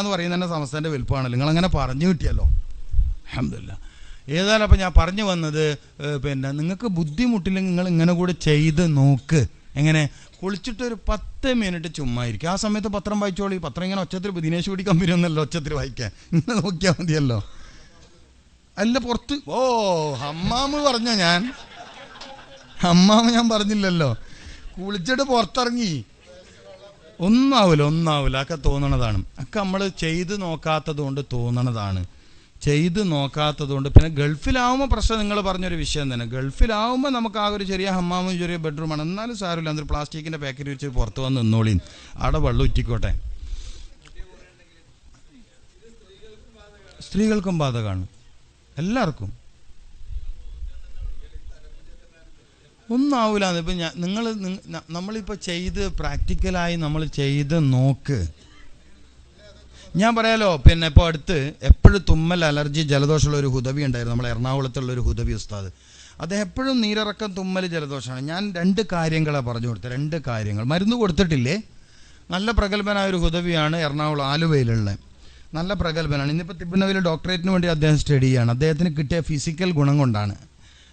എന്ന് പറയുന്ന തന്നെ സമസ്തന്റെ വലുപ്പമാണല്ലോ നിങ്ങളങ്ങനെ പറഞ്ഞു കിട്ടിയല്ലോ. അഹമ്മദില്ല ഏതായാലും അപ്പം ഞാൻ പറഞ്ഞു വന്നത് പിന്നെ നിങ്ങൾക്ക് ബുദ്ധിമുട്ടില്ലെങ്കിൽ നിങ്ങൾ ഇങ്ങനെ കൂടെ ചെയ്ത് നോക്ക്. എങ്ങനെ? കുളിച്ചിട്ട് ഒരു പത്ത് മിനിറ്റ് ചുമ്മാ ആ സമയത്ത് പത്രം വായിച്ചോളി. പത്രം ഇങ്ങനെ ഒച്ചത്തിൽ ദിനേശ് കൂടി കമ്പനി ഒന്നല്ലോ ഒച്ചത്തിൽ വായിക്കാൻ. ഇങ്ങനെ നോക്കിയാൽ മതിയല്ലോ. അല്ല പുറത്ത്. ഓ ഹമ്മാമ് പറഞ്ഞ ഞാൻ? ഹമ്മാമ് ഞാൻ പറഞ്ഞില്ലല്ലോ. കുളിച്ചിട്ട് പുറത്തിറങ്ങി. ഒന്നാവില്ല ഒന്നാവില്ല ഒക്കെ തോന്നണതാണ്. ഒക്കെ നമ്മൾ ചെയ്ത് നോക്കാത്തത് കൊണ്ട് തോന്നണതാണ്. ചെയ്ത് നോക്കാത്തത് കൊണ്ട് പിന്നെ ഗൾഫിലാവുമ്പോൾ പ്രശ്നം നിങ്ങൾ പറഞ്ഞൊരു വിഷയം തന്നെ. ഗൾഫിലാവുമ്പോൾ നമുക്ക് ആ ഒരു ചെറിയ ഹമ്മാമും ചെറിയ ബെഡ്റൂമാണ്. എന്നാലും സാരമില്ല. അതൊരു പ്ലാസ്റ്റിക്കിന്റെ പാക്കറ്റ് വെച്ച് പുറത്ത് വന്ന് നിന്നോളി. അവിടെ വെള്ളം ഉറ്റിക്കോട്ടെ. സ്ത്രീകൾക്കും ബാധകമാണ്. എല്ലാവർക്കും. ഒന്നാവൂല. ഇപ്പം ഞാൻ നിങ്ങൾ നമ്മളിപ്പോൾ ചെയ്ത് പ്രാക്ടിക്കലായി നമ്മൾ ചെയ്ത് നോക്ക്. ഞാൻ പറയാലോ പിന്നെ ഇപ്പോൾ അടുത്ത് എപ്പോഴും തുമ്മൽ അലർജി ജലദോഷമുള്ള ഒരു ഹുദവി ഉണ്ടായിരുന്നു. നമ്മൾ എറണാകുളത്തുള്ള ഒരു ഹുദവി ഉസ്താദ്. അദ്ദേഹം എപ്പോഴും നീരിറക്കം തുമ്മൽ ജലദോഷമാണ്. ഞാൻ രണ്ട് കാര്യങ്ങളാണ് പറഞ്ഞു കൊടുത്തത്. രണ്ട് കാര്യങ്ങൾ. മരുന്ന് കൊടുത്തിട്ടില്ലേ? നല്ല പ്രഗത്ഭനായ ഒരു ഹുദവിയാണ് എറണാകുളം ആലുവയിലുള്ള നല്ല പ്രഗത്ഭനാണ്. ഇന്നിപ്പോൾ തിരുവനന്തപുരം ഡോക്ടറേറ്റിന് വേണ്ടി അദ്ദേഹം സ്റ്റഡി ചെയ്യാണ്. അദ്ദേഹത്തിന് കിട്ടിയ ഫിസിക്കൽ ഗുണം കൊണ്ടാണ്.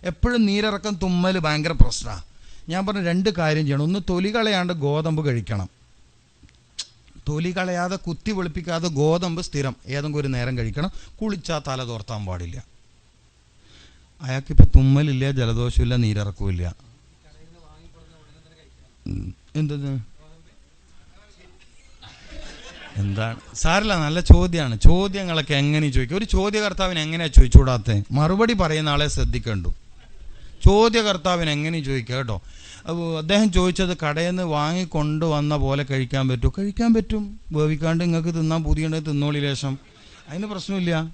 എപ്പോഴും നീരിറക്കം തുമ്മൽ ഭയങ്കര പ്രശ്നമാണ് ഞാൻ പറഞ്ഞു രണ്ട് കാര്യം ചെയ്യണം. ഒന്ന് തൊലി കളയാണ്ട് ഗോതമ്പ് കഴിക്കണം. തൊലി കളയാതെ കുത്തി വെളുപ്പിക്കാതെ ഗോതമ്പ് സ്ഥിരം. ഏതെങ്കിലും ഒരു നേരം കഴിക്കണം. കുളിച്ചാൽ തല തോർത്താൻ പാടില്ല. അയാൾക്കിപ്പോൾ തുമ്മലില്ല ജലദോഷമില്ല നീരിറക്കമില്ല. എന്തത് എന്താണ്? സാരല്ല നല്ല ചോദ്യമാണ് ചോദ്യങ്ങളൊക്കെ എങ്ങനെ ചോദിക്കും ഒരു ചോദ്യകർത്താവിന് എങ്ങനെയാണ് ചോദിച്ചുകൂടാത്തത് മറുപടി പറയുന്ന ആളെ ശ്രദ്ധിക്കണ്ടു. ചോദ്യകർത്താവിന് എങ്ങനെ ചോദിക്കുക കേട്ടോ? അദ്ദേഹം ചോദിച്ചത് കടയിൽ നിന്ന് വാങ്ങിക്കൊണ്ട് വന്ന പോലെ കഴിക്കാൻ പറ്റുമോ? കഴിക്കാൻ പറ്റും. വേവിക്കാണ്ട് നിങ്ങൾക്ക് തിന്നാൻ പുതിയുണ്ടെങ്കിൽ തിന്നോളി ലേശം. അതിന് പ്രശ്നമില്ല.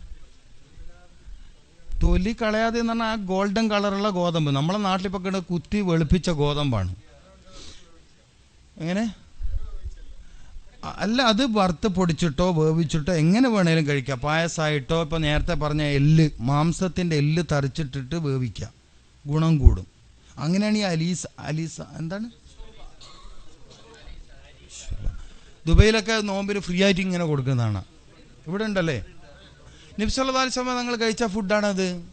തൊലി കളയാതെ എന്ന് പറഞ്ഞാൽ ആ ഗോൾഡൻ കളറുള്ള ഗോതമ്പ്. നമ്മളെ നാട്ടിലിപ്പോൾ കിട കുത്തി വെളുപ്പിച്ച ഗോതമ്പാണ്. എങ്ങനെ? അല്ല അത് വറുത്ത് പൊടിച്ചിട്ടോ വേവിച്ചിട്ടോ എങ്ങനെ വേണേലും കഴിക്കാം. പായസമായിട്ടോ ഇപ്പോൾ നേരത്തെ പറഞ്ഞ എല്ല് മാംസത്തിന്റെ എല്ല് തറിച്ചിട്ടിട്ട് വേവിക്കാം. ഗുണം കൂടും. അങ്ങനെയാണ് ഈ അലീസ അലീസ എന്താണ്? ദുബൈയിലൊക്കെ നോമ്പിന് ഫ്രീ ആയിട്ട് ഇങ്ങനെ കൊടുക്കുന്നതാണ്. ഇവിടെ ഉണ്ടല്ലേ? നിബ്സല്ലാ സമയം നിങ്ങൾ കഴിച്ച ഫുഡാണത്.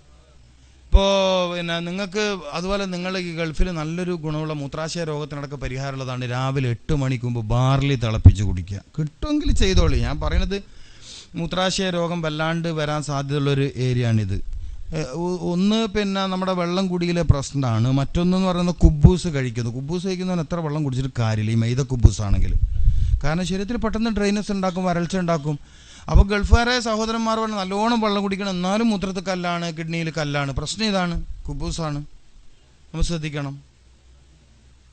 ഇപ്പോൾ പിന്നെ നിങ്ങൾക്ക് അതുപോലെ നിങ്ങൾ ഈ ഗൾഫിൽ നല്ലൊരു ഗുണമുള്ള മൂത്രാശയ രോഗത്തിനടക്കം പരിഹാരമുള്ളതാണ് രാവിലെ എട്ട് മണിക്ക് ബാർലി തിളപ്പിച്ച് കുടിക്കുക. കിട്ടുമെങ്കിൽ ചെയ്തോളൂ. ഞാൻ പറയണത് മൂത്രാശയ രോഗം വല്ലാണ്ട് വരാൻ സാധ്യതയുള്ളൊരു ഏരിയ ആണിത് ഒന്ന് പിന്നെ നമ്മുടെ വെള്ളം കുടിയിലെ പ്രശ്നമാണ്. മറ്റൊന്നെന്ന് പറയുന്നത് കുബ്ബൂസ് കഴിക്കുന്നു. കുബ്ബൂസ് കഴിക്കുന്നവൻ എത്ര വെള്ളം കുടിച്ചിട്ട് കാര്യമില്ല. ഈ മൈദ കുബൂസ് ആണെങ്കിൽ. കാരണം ശരീരത്തിൽ പെട്ടെന്ന് ഡ്രൈനസ് ഉണ്ടാക്കും വരൾച്ച ഉണ്ടാക്കും. അപ്പോൾ ഗൾഫുകാരെ സഹോദരന്മാർ പറഞ്ഞ് നല്ലോണം വെള്ളം കുടിക്കണം. എന്നാലും മൂത്രത്തിൽ കല്ലാണ് കിഡ്നിയിൽ കല്ലാണ്. പ്രശ്നം ഇതാണ്. കുബൂസാണ് നമ്മൾ ശ്രദ്ധിക്കണം.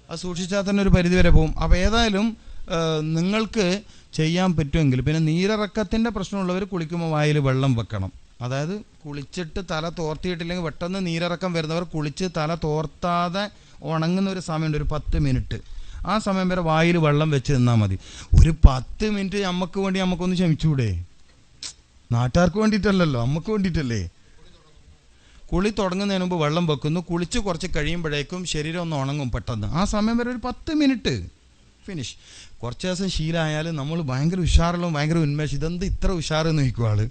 അത് സൂക്ഷിച്ചാൽ തന്നെ ഒരു പരിധി വരെ പോകും. അപ്പോൾ ഏതായാലും നിങ്ങൾക്ക് ചെയ്യാൻ പറ്റുമെങ്കിൽ പിന്നെ നീരിറക്കത്തിന്റെ പ്രശ്നമുള്ളവർ കുളിക്കുമ്പോൾ വായിൽ വെള്ളം വെക്കണം. അതായത് കുളിച്ചിട്ട് തല തോർത്തിയിട്ടില്ലെങ്കിൽ പെട്ടെന്ന് നീരിറക്കം വരുന്നവർ കുളിച്ച് തല തോർത്താതെ ഉണങ്ങുന്ന ഒരു സമയമുണ്ട് ഒരു പത്ത് മിനിറ്റ്. ആ സമയം വരെ വായിൽ വെള്ളം വെച്ച് നിന്നാൽ മതി. ഒരു പത്ത് മിനിറ്റ് നമുക്ക് വേണ്ടി നമുക്കൊന്ന് ക്ഷമിച്ചൂടെ? നാട്ടുകാർക്ക് വേണ്ടിയിട്ടല്ലല്ലോ നമുക്ക് വേണ്ടിയിട്ടല്ലേ? കുളി തുടങ്ങുന്നതിന് മുമ്പ് വെള്ളം വെക്കുന്നു കുളിച്ച് കുറച്ച് കഴിയുമ്പോഴേക്കും ശരീരം ഒന്ന് ഉണങ്ങും പെട്ടെന്ന്. ആ സമയം വരെ ഒരു പത്ത് മിനിറ്റ്. ഫിനിഷ് കുറച്ച് ദിവസം ശീലമായാലും നമ്മൾ ഭയങ്കര ഉഷാറുള്ള ഭയങ്കര ഉന്മേഷം. ഇതെന്ത് ഇത്ര ഉഷാറെന്ന് നോക്കും ആൾ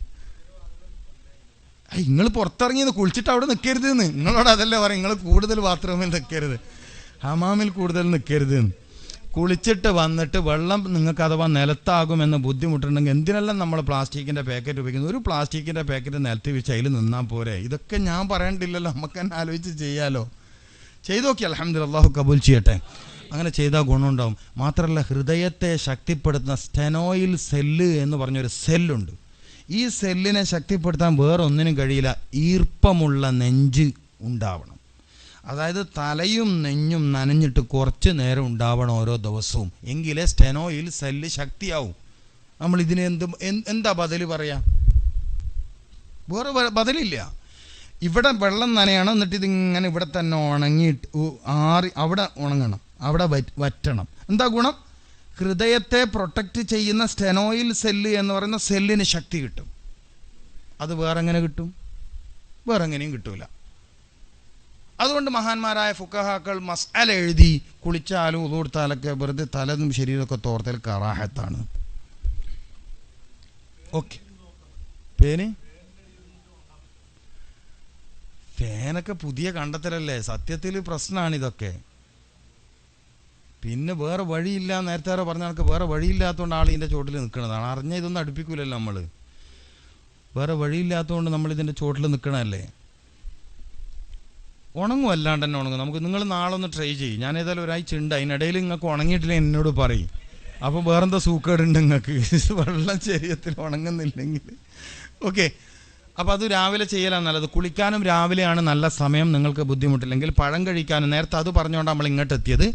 നിങ്ങൾ പുറത്തിറങ്ങിയെന്ന് കുളിച്ചിട്ട് അവിടെ നിൽക്കരുത് എന്ന് നിങ്ങളോട് അതല്ലേ പറയും നിങ്ങൾ കൂടുതൽ ബാത്റൂമിൽ നിൽക്കരുത് ഹമാമിൽ കൂടുതൽ നിൽക്കരുത് എന്ന്. കുളിച്ചിട്ട് വന്നിട്ട് വെള്ളം നിങ്ങൾക്ക് അഥവാ നിലത്താകുമെന്ന് ബുദ്ധിമുട്ടുണ്ടെങ്കിൽ എന്തിനെല്ലാം നമ്മൾ പ്ലാസ്റ്റിക്കിന്റെ പാക്കറ്റ് ഉപയോഗിക്കുന്നത് ഒരു പ്ലാസ്റ്റിക്കിന്റെ പാക്കറ്റ് നിലത്ത് വെച്ച് അതിൽ നിന്നാൽ പോരെ. ഇതൊക്കെ ഞാൻ പറയണ്ടില്ലല്ലോ. നമുക്ക് തന്നെ ആലോചിച്ച് ചെയ്യാലോ. ചെയ്തു നോക്കി. അലഹമ്മദ് അള്ളാഹു കബൂൽ ചെയ്യട്ടെ. അങ്ങനെ ചെയ്താൽ ഗുണമുണ്ടാവും. മാത്രമല്ല ഹൃദയത്തെ ശക്തിപ്പെടുത്തുന്ന സ്റ്റെനോയിൽ സെല്ല് എന്ന് പറഞ്ഞൊരു സെല്ലുണ്ട്. ഈ സെല്ലിനെ ശക്തിപ്പെടുത്താൻ വേറെ ഒന്നിനും കഴിയില്ല. ഈർപ്പമുള്ള നെഞ്ച് ഉണ്ടാവണം. അതായത് തലയും നെഞ്ഞും നനഞ്ഞിട്ട് കുറച്ച് നേരം ഉണ്ടാവണം ഓരോ ദിവസവും. എങ്കിലേ സ്റ്റെനോയിൽ സെല്ല് ശക്തിയാവും. നമ്മൾ ഇതിന് എന്ത് എന്ത്- ബദൽ പറയാ? വേറെ ബദലില്ല. ഇവിടെ വെള്ളം നനയണം എന്നിട്ട് ഇതിങ്ങനെ ഇവിടെ തന്നെ ഉണങ്ങിയിട്ട് ആറി അവിടെ ഉണങ്ങണം. അവിടെ വറ്റണം. എന്താ ഗുണം? ഹൃദയത്തെ പ്രൊട്ടക്റ്റ് ചെയ്യുന്ന സ്റ്റെനോയിൽ സെല്ല് എന്ന് പറയുന്ന സെല്ലിന് ശക്തി കിട്ടും. അത് വേറെ എങ്ങനെ കിട്ടും? വേറെ എങ്ങനെയും കിട്ടൂല. അതുകൊണ്ട് മഹാന്മാരായ ഫുക്കഹാക്കൾ മസാല എഴുതി കുളിച്ചാലും ഉതുകൊടുത്താലൊക്കെ വെറുതെ തലതും ശരീരമൊക്കെ തോർത്തൽ കറാഹത്താണ്. ഓക്കെ. പേന്? ഫാനൊക്കെ പുതിയ കണ്ടെത്തലല്ലേ? സത്യത്തിൽ പ്രശ്നമാണ് ഇതൊക്കെ പിന്നെ വേറെ വഴിയില്ല നേരത്തെ പറഞ്ഞ കണക്ക് വേറെ വഴിയില്ലാത്തതുകൊണ്ട് ആൾ ഇതിന്റെ ചോട്ടിൽ നിൽക്കുന്നതാണ് അറിഞ്ഞ ഇതൊന്നും അടുപ്പിക്കൂലല്ലോ നമ്മൾ വേറെ വഴിയില്ലാത്തതുകൊണ്ട് നമ്മൾ ഇതിന്റെ ചോട്ടിൽ നിൽക്കണമല്ലേ ഉണങ്ങും അല്ലാണ്ട് തന്നെ ഉണങ്ങും. നമുക്ക് നിങ്ങൾ നാളെ ഒന്ന് ട്രൈ ചെയ്യും. ഞാൻ ഏതായാലും ഒരാഴ്ച ഉണ്ട്. അതിനിടയിൽ നിങ്ങൾക്ക് ഉണങ്ങിയിട്ടില്ല എന്നോട് പറയും. അപ്പോൾ വേറെന്താ സൂക്കേടുണ്ട് നിങ്ങൾക്ക്? വെള്ളം ശരീരത്തിൽ ഉണങ്ങുന്നില്ലെങ്കിൽ. ഓക്കെ അപ്പോൾ അത് രാവിലെ ചെയ്യലാണ് നല്ലത്. കുളിക്കാനും രാവിലെയാണ് നല്ല സമയം നിങ്ങൾക്ക് ബുദ്ധിമുട്ടില്ലെങ്കിൽ പഴം കഴിക്കാനും. നേരത്തെ അത് പറഞ്ഞുകൊണ്ട് നമ്മൾ ഇങ്ങോട്ട് എത്തിയത്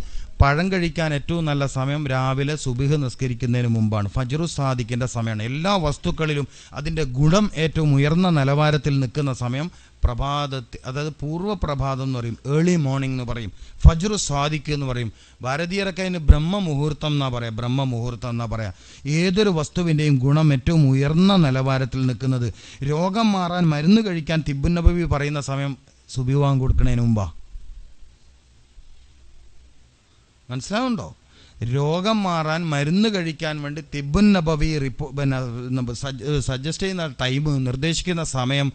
പഴം കഴിക്കാൻ ഏറ്റവും നല്ല സമയം രാവിലെ സുബിഹ് നിസ്കരിക്കുന്നതിന് മുമ്പാണ്. ഫജറു സാദിക്കിന്റെ സമയമാണ്. എല്ലാ വസ്തുക്കളിലും അതിന്റെ ഗുണം ഏറ്റവും ഉയർന്ന നിലവാരത്തിൽ നിൽക്കുന്ന സമയം പ്രഭാതത്തിൽ അതായത് പൂർവപ്രഭാതം എന്ന് പറയും. ഏർലി മോർണിംഗ് എന്ന് പറയും. ഫജറു സ്വാദിക്ക് എന്ന് പറയും. ഭാരതീയരൊക്കെ അതിന് ബ്രഹ്മമുഹൂർത്തം എന്നാ പറയാ. ബ്രഹ്മമുഹൂർത്തം എന്നാ പറയാ. ഏതൊരു വസ്തുവിന്റെയും ഗുണം ഏറ്റവും ഉയർന്ന നിലവാരത്തിൽ നിൽക്കുന്നത് രോഗം മാറാൻ മരുന്ന് കഴിക്കാൻ തിബുന്നബവി പറയുന്ന സമയം സുബിവാൻ കൊടുക്കുന്നതിന് മുമ്പാ. മനസ്സിലാവുണ്ടോ രോഗം മാറാൻ മരുന്ന് കഴിക്കാൻ വേണ്ടി തിബുൻ നബവി റിപ്പോ പിന്നെ സജസ്റ്റ് ചെയ്യുന്ന ടൈം നിർദ്ദേശിക്കുന്ന സമയം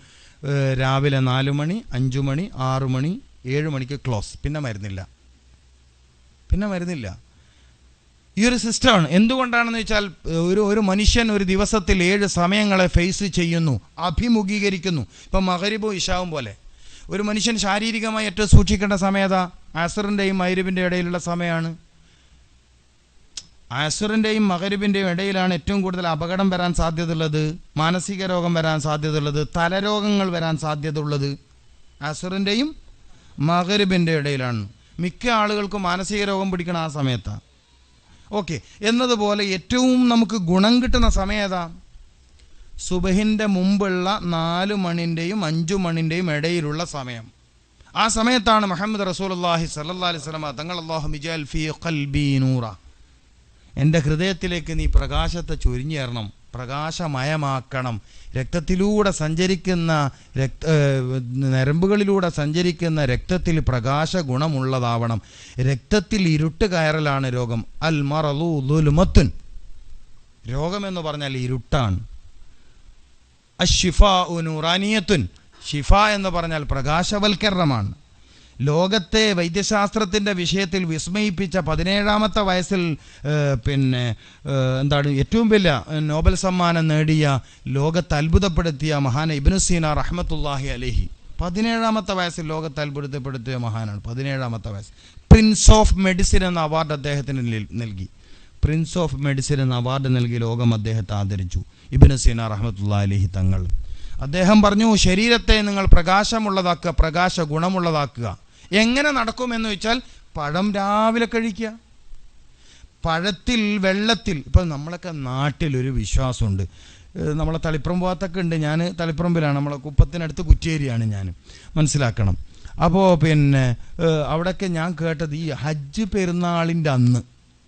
രാവിലെ നാല് മണി അഞ്ചു മണി ആറു മണി ഏഴ് മണിക്ക് ക്ലോസ് പിന്നെ മരുന്നില്ല. പിന്നെ മരുന്നില്ല. ഈ ഒരു സിസ്റ്റമാണ് എന്തുകൊണ്ടാണെന്ന് വെച്ചാൽ ഒരു ഒരു മനുഷ്യൻ ഒരു ദിവസത്തിൽ ഏഴ് സമയങ്ങളെ ഫേസ് ചെയ്യുന്നു അഭിമുഖീകരിക്കുന്നു. ഇപ്പം മകരിബും ഇഷാവും പോലെ. ഒരു മനുഷ്യൻ ശാരീരികമായി ഏറ്റവും സൂക്ഷിക്കേണ്ട സമയതാ അസറിന്റെയും മൈരുവിന്റെ ഇടയിലുള്ള സമയമാണ് അസുറിന്റെയും മകരുവിന്റെയും ഇടയിലാണ് ഏറ്റവും കൂടുതൽ അപകടം വരാൻ സാധ്യതയുള്ളത് മാനസിക രോഗം വരാൻ സാധ്യതയുള്ളത് തലരോഗങ്ങൾ വരാൻ സാധ്യതയുള്ളത് അസുറിന്റെയും മകരുബിന്റെ ഇടയിലാണ്. മിക്ക ആളുകൾക്കും മാനസിക രോഗം പിടിക്കണം ആ സമയത്താണ് ഓക്കെ എന്നതുപോലെ ഏറ്റവും നമുക്ക് ഗുണം കിട്ടുന്ന സമയം ഏതാ? സുബഹിന്റെ മുമ്പുള്ള നാല് മണിന്റെയും അഞ്ചു മണിന്റെയും ഇടയിലുള്ള സമയം. ആ സമയത്താണ് മുഹമ്മദ് റസൂലുള്ളാഹി സല്ലല്ലാഹി അലൈഹി സ്വലമ തങ്ങൾ അല്ലാഹു മിജാൽ ഫീ ഖൽബി നൂറ. എന്റെ ഹൃദയത്തിലേക്ക് നീ പ്രകാശത്തെ ചൊരിഞ്ഞേറണം പ്രകാശമയമാക്കണം. രക്തത്തിലൂടെ സഞ്ചരിക്കുന്ന രക്ത നരമ്പുകളിലൂടെ സഞ്ചരിക്കുന്ന രക്തത്തിൽ പ്രകാശ ഗുണമുള്ളതാവണം രക്തത്തിൽ ഇരുട്ട് കയറലാണ് രോഗം. അൽ മറലു രോഗമെന്ന് പറഞ്ഞാൽ ഇരുട്ടാണ്. അഷിഫ നൂറാനിയത്തുൻ. ഷിഫ എന്ന് പറഞ്ഞാൽ പ്രകാശവൽക്കരണമാണ്. ലോകത്തെ വൈദ്യശാസ്ത്രത്തിന്റെ വിഷയത്തിൽ വിസ്മയിപ്പിച്ച പതിനേഴാമത്തെ വയസ്സിൽ പിന്നെ എന്താണ് ഏറ്റവും വലിയ നോബൽ സമ്മാനം നേടിയ ലോകത്ത് അത്ഭുതപ്പെടുത്തിയ മഹാൻ ഇബ്നു സീന റഹ്മത്തുല്ലാഹി അലഹി. പതിനേഴാമത്തെ വയസ്സിൽ ലോകത്ത് അത്ഭുതപ്പെടുത്തിയ മഹാനാണ്. പതിനേഴാമത്തെ വയസ്സ്. പ്രിൻസ് ഓഫ് മെഡിസിൻ എന്ന അവാർഡ് അദ്ദേഹത്തിന് നൽകി. പ്രിൻസ് ഓഫ് മെഡിസിൻ എന്ന അവാർഡ് നൽകി ലോകം അദ്ദേഹത്തെ ആദരിച്ചു. ഇബ്നു സീന റഹ്മത്തുള്ള അലഹി തങ്ങൾ. അദ്ദേഹം പറഞ്ഞു ശരീരത്തെ നിങ്ങൾ പ്രകാശമുള്ളതാക്കുക പ്രകാശ ഗുണമുള്ളതാക്കുക എങ്ങനെ നടക്കുമെന്ന് വെച്ചാൽ പഴം രാവിലെ കഴിക്കുക. പഴത്തിൽ വെള്ളത്തിൽ ഇപ്പം നമ്മളൊക്കെ നാട്ടിലൊരു വിശ്വാസമുണ്ട്. നമ്മളെ തളിപ്പുറം ഭാഗത്തൊക്കെ ഉണ്ട്. ഞാൻ തളിപ്പുറമ്പിലാണ്. നമ്മളെ കുപ്പത്തിനടുത്ത് കുറ്റേരിയാണ് ഞാൻ മനസ്സിലാക്കണം. അപ്പോൾ പിന്നെ അവിടെയൊക്കെ ഞാൻ കേട്ടത് ഈ ഹജ്ജ് പെരുന്നാളിന്റെ അന്ന്.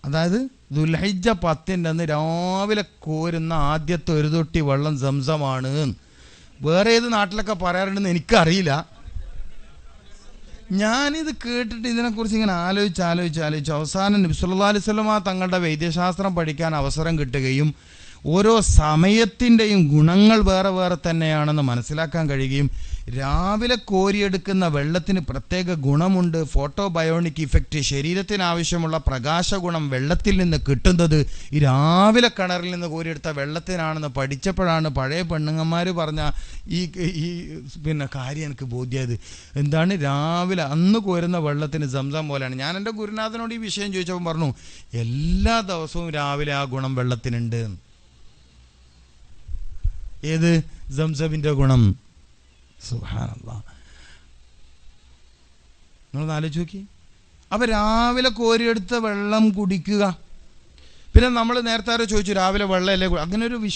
അതായത് ദുൽഹജ്ജ പത്തിന്റെ അന്ന് രാവിലെ കോരുന്ന ആദ്യത്തെ ഒരു തൊട്ടി വെള്ളം സംസമാണ് വേറെ ഏത് നാട്ടിലൊക്കെ പറയാറുണ്ടെന്ന് എനിക്കറിയില്ല. ഞാനിത് കേട്ടിട്ട് ഇതിനെക്കുറിച്ച് ഇങ്ങനെ ആലോചിച്ച് ആലോചിച്ച് ആലോചിച്ച് അവസാനം നബ്സുല്ലാ അലിസ്വലമ തങ്ങളുടെ വൈദ്യശാസ്ത്രം പഠിക്കാൻ അവസരം കിട്ടുകയും ഓരോ സമയത്തിന്റെയും ഗുണങ്ങൾ വേറെ വേറെ തന്നെയാണെന്ന് മനസ്സിലാക്കാൻ കഴിയുകയും രാവിലെ കോരിയെടുക്കുന്ന വെള്ളത്തിന് പ്രത്യേക ഗുണമുണ്ട്. ഫോട്ടോ ബയോണിക് ഇഫക്റ്റ് ശരീരത്തിന് ആവശ്യമുള്ള പ്രകാശ ഗുണം വെള്ളത്തിൽ നിന്ന് കിട്ടുന്നത് ഈ രാവിലെ കിണറിൽ നിന്ന് കോരിയെടുത്ത വെള്ളത്തിനാണെന്ന് പഠിച്ചപ്പോഴാണ് പഴയ പെണ്ണുങ്ങന്മാർ പറഞ്ഞ ഈ ഈ പിന്നെ കാര്യം എനിക്ക് ബോധ്യമായത് എന്താണ്? രാവിലെ അന്ന് കോരുന്ന വെള്ളത്തിന് സംസം പോലെയാണ്. ഞാൻ എന്റെ ഗുരുനാഥനോട് ഈ വിഷയം ചോദിച്ചപ്പോൾ പറഞ്ഞു എല്ലാ ദിവസവും രാവിലെ ആ ഗുണം വെള്ളത്തിനുണ്ട്. ഏത് സംസമിന്റെ ഗുണം? സുഹാനല്ല നിങ്ങളൊന്ന് ആലോചിച്ച് നോക്കി. അപ്പം രാവിലെ കോരിയെടുത്ത വെള്ളം കുടിക്കുക. പിന്നെ നമ്മൾ നേരത്തെ ആരോ ചോദിച്ചു രാവിലെ വെള്ളമല്ലേ അങ്ങനെ ഒരു വിശ്വാസം